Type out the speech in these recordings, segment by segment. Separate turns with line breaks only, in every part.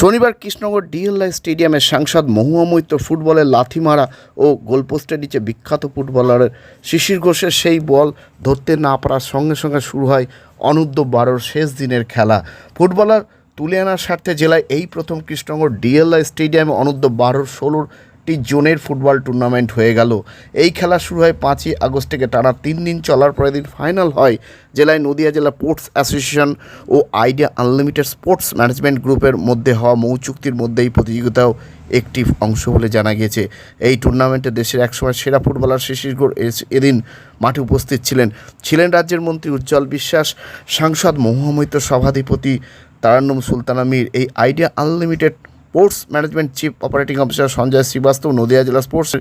শনিবার কৃষ্ণনগর ডিএলআই স্টেডিয়ামে সাংসদ মহুয়া মৈত্র ফুটবলের লাথি মারা ও গোলপোস্টের নিচে বিখ্যাত ফুটবলারের শিশির ঘোষের সেই বল ধরতে না পারার সঙ্গে সঙ্গে শুরু হয় অনূর্ধ্ব বারোর শেষ দিনের খেলা। ফুটবলার তুলে আনার স্বার্থে জেলায় এই প্রথম কৃষ্ণনগর ডিএলআই স্টেডিয়ামে অনূর্ধ্ব বারোর ষোলোটি জোনের ফুটবল টুর্নামেন্ট হয়ে গেল। এই খেলা শুরু হয় পাঁচই আগস্ট থেকে। টানা তিন দিন চলার পরের দিন ফাইনাল হয় জেলায় নদিয়া জেলা স্পোর্টস অ্যাসোসিয়েশন ও আইডিয়া আনলিমিটেড স্পোর্টস ম্যানেজমেন্ট গ্রুপের মধ্যে হওয়া মৌ চুক্তির মধ্যে এই প্রতিযোগিতাও একটি অংশ বলে জানা গিয়েছে। এই টুর্নামেন্টে দেশের একসময় সেরা ফুটবলার শিশির গোর এদিন মাঠে উপস্থিত ছিলেন। ছিলেন রাজ্যের মন্ত্রী উজ্জ্বল বিশ্বাস, সাংসদ মহুমৈত্র সভাধিপতি তারান্নম সুলতানা মীর। এই Idea unlimited sports management chief operating officer Sanjay Srivastava, Nadia জেলা sports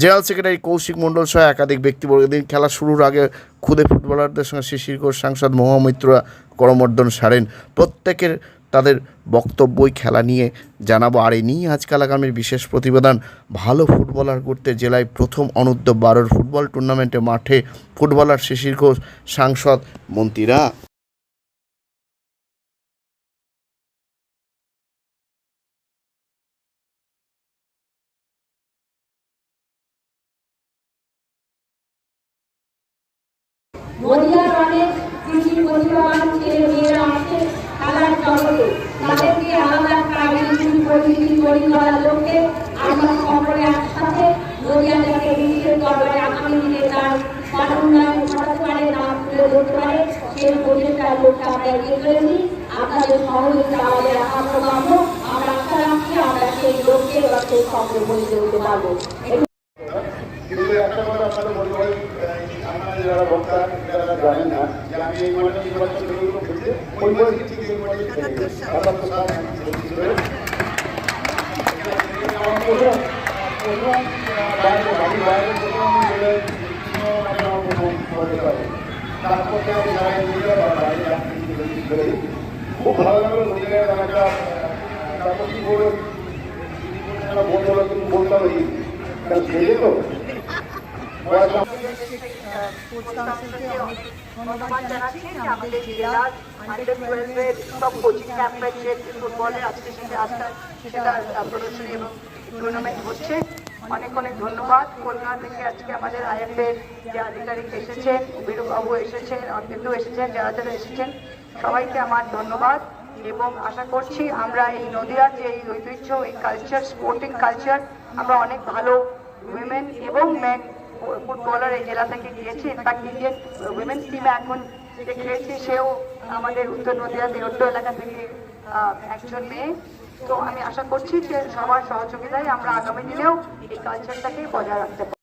general secretary Koushik Mondal সহ একাধিক ব্যক্তিবর্গ। দিন খেলা শুরুর আগে খুদে ফুটবলারদের সঙ্গে শিশির ঘোষ, সাংসদ মহামৈত্রা করমর্দন সারেন। প্রত্যেকের তাদের বক্তব্যই খেলা নিয়ে জানাব। আর এই নিয়ে আজকাল আগামীর বিশেষ প্রতিবেদন। ভালো ফুটবলার করতে জেলায় প্রথম অনূর্ধ্ব বারোর ফুটবল টুর্নামেন্টে মাঠে ফুটবলার শিশির ঘোষ, সাংসদ মন্ত্রীরা।
নদিয়ার অনেক কৃষি প্রতিভাবান ছেলে মেয়েরা আছে খেলার জগতে। তাদেরকে আলাদা কৃষি পরিচিতি তৈরি করার লক্ষ্যে আমরা সকলে একসাথে নদিয়া থেকে বিশ্বের দরবারে আগামী দিনে তার পারুন্নয়ন ঘটাতে পারে নাম তুলে ধরতে পারে। সেই প্রচেষ্টার লক্ষ্যে আমরা এগিয়ে চলেছি। আপনাদের সহযোগিতা আমাদের আশা পাবো আমরা আশা রাখছি আমরা সেই লক্ষ্যে বা সেই পারব।
একটা কথা আপনাদের পারি আপনারা যারা বক্তা যারা জানেন না যে আমি এই মানে নির্বাচন ঘুরতে ওই বয়সে ঠিক এই মানে বাইরে চলে খুব ভালো লাগল নদীয়া একটা তারপর কি বলে বলতে হলো বলতে হবে তো পয়সা
স্পোর্টস কাউন্সিলকে অনেক সব কোচিং যে সেটা টুর্নামেন্ট হচ্ছে অনেক অনেক ধন্যবাদ কলকাতা থেকে আজকে আমাদের আইএফের যে আধিকারিক এসেছেন এসেছেন অর্পিন্দু এসেছেন যারা যারা এসেছেন সবাইকে আমার ধন্যবাদ এবং আশা করছি আমরা এই নদীয়ার যে এই ঐতিহ্য এই কালচার স্পোর্টিং কালচার আমরা অনেক ভালো উইমেন এবং মেন ফুটবলার এই জেলা থেকে গিয়েছে। ইনফ্যাক্ট ইন্ডিয়ান উইমেন্স টিমে এখন যে খেলেছে, সেও আমাদের উত্তর নদিয়া দেহট্ট এলাকা থেকে একজন মেয়ে। তো আমি আশা করছি যে সবার সহযোগিতায় আমরা আগামী দিনেও এই কালচারটাকে বজায় রাখতে পারব।